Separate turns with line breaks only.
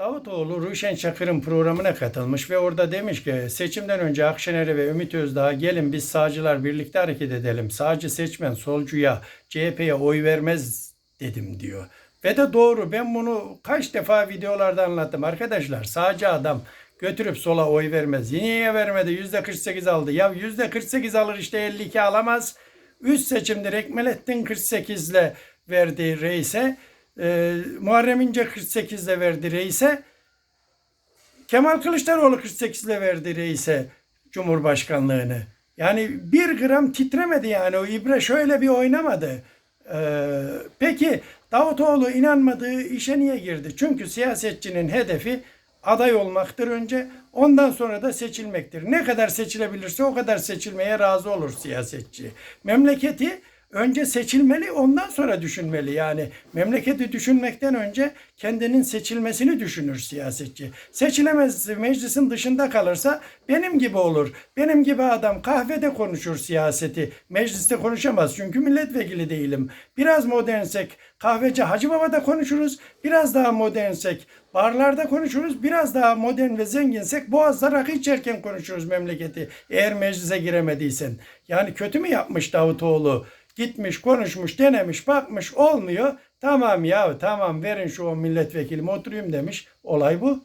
Davutoğlu Ruşen Çakır'ın programına katılmış ve orada demiş ki seçimden önce Akşener'e ve Ümit Özdağ'a gelin biz sağcılar birlikte hareket edelim. Sağcı seçmen solcuya CHP'ye oy vermez dedim diyor. Ve de doğru ben bunu kaç defa videolarda anlattım arkadaşlar. Sağcı adam götürüp sola oy vermez. Niye vermedi? Yüzde 48 aldı. Ya yüzde 48 alır işte 52 alamaz. Üst seçimde Ekmelettin 48 ile verdi reise. Ee, Muharrem İnce 48 ile verdi reise. Kemal Kılıçdaroğlu 48 ile verdi reise Cumhurbaşkanlığını. Yani bir gram titremedi yani o ibre şöyle bir oynamadı. Ee, peki Davutoğlu inanmadığı işe niye girdi? Çünkü siyasetçinin hedefi aday olmaktır önce. Ondan sonra da seçilmektir. Ne kadar seçilebilirse o kadar seçilmeye razı olur siyasetçi. Memleketi önce seçilmeli ondan sonra düşünmeli. Yani memleketi düşünmekten önce kendinin seçilmesini düşünür siyasetçi. Seçilemez meclisin dışında kalırsa benim gibi olur. Benim gibi adam kahvede konuşur siyaseti. Mecliste konuşamaz çünkü milletvekili değilim. Biraz modernsek kahveci Hacı Baba'da konuşuruz. Biraz daha modernsek barlarda konuşuruz. Biraz daha modern ve zenginsek boğazda rakı içerken konuşuruz memleketi. Eğer meclise giremediysen. Yani kötü mü yapmış Davutoğlu? Gitmiş, konuşmuş, denemiş, bakmış olmuyor. Tamam ya tamam verin şu o milletvekilime oturayım demiş. Olay bu.